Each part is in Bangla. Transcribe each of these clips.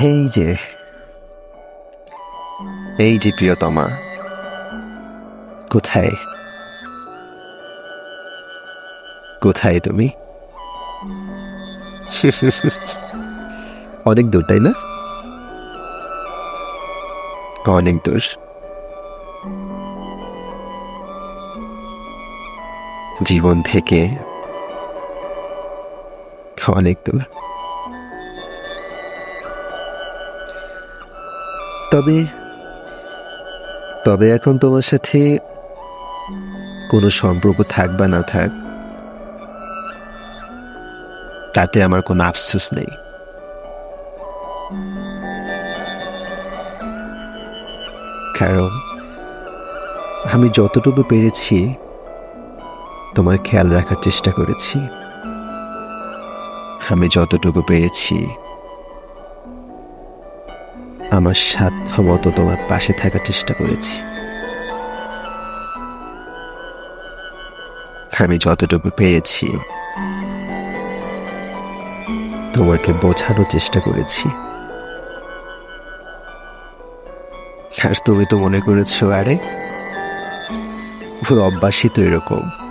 এই যে এই যে প্রিয়তমা, কোথায়? কোথায় তুমি? অনেক দূর, তাই না? অনেক দূর। জীবন থেকে অনেক দূর। তবে তবে এখন তোমার সাথে কোনো সম্পর্ক থাক বা না থাক, তাতে আমার কোনো আফসোস নেই। কারণ, আমি যতটুকু পেরেছি, তোমার খেয়াল রাখার চেষ্টা করেছি। আমি যতটুকু পেরেছি আমার সাধ্য মতো তোমার পাশে থাকার চেষ্টা করেছি। আমি যতটুকু পেরেছি তোমাকে বোঝানোর চেষ্টা করেছি। আর তুমি তো মনে করেছ, আরে ওর অভ্যাসই তো এরকম।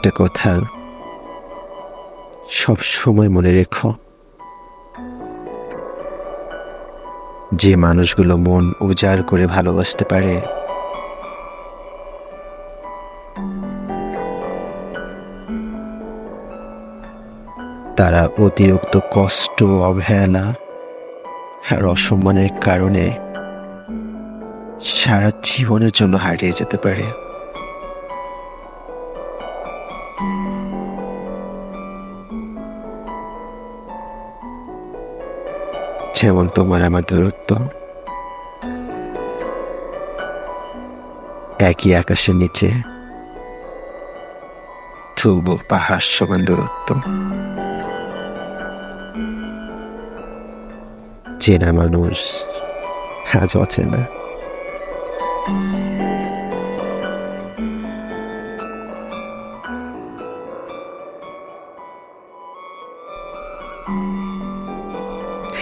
একটা কথা সব সময় মনে রেখো। যে মানুষগুলো মন উজাড় করে ভালোবাসতে পারে, তারা অতিরিক্ত কষ্ট, অবহেলা আর অসম্মানের কারণে সারা জীবনের জন্য হারিয়ে যেতে পারে। যেমন তোমার আমার দূরত্ব একই আকাশের নিচে তবু পাহাড় সমান দূরত্ব চেনা মানুষ আজ অচেনা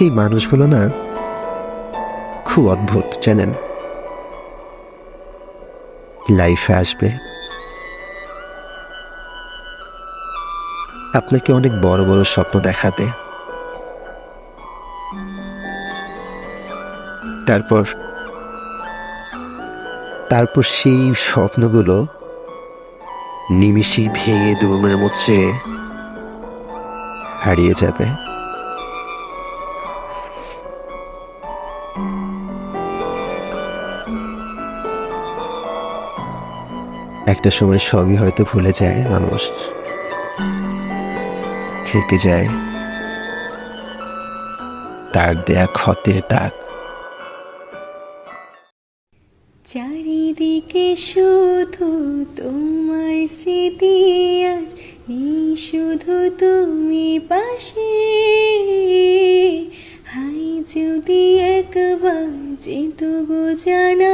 এই মানুষগুলো না খুব অদ্ভুত, জানেন? লাইফে আসবে। আপনাকে অনেক বড় বড় স্বপ্ন দেখাবে। তারপর তারপর সেই স্বপ্নগুলো নিমিষেই ভেঙে দুমের মধ্যে হারিয়ে যাবে। একটা সময় সবই হয়তো ভুলে যায় মানুষ। থেকে যায় তার দেয়া ক্ষতের দাগ। চারিদিকে শুধু তোমার স্মৃতি আজ নেই, শুধু তুমি পাশে। যেত গো যে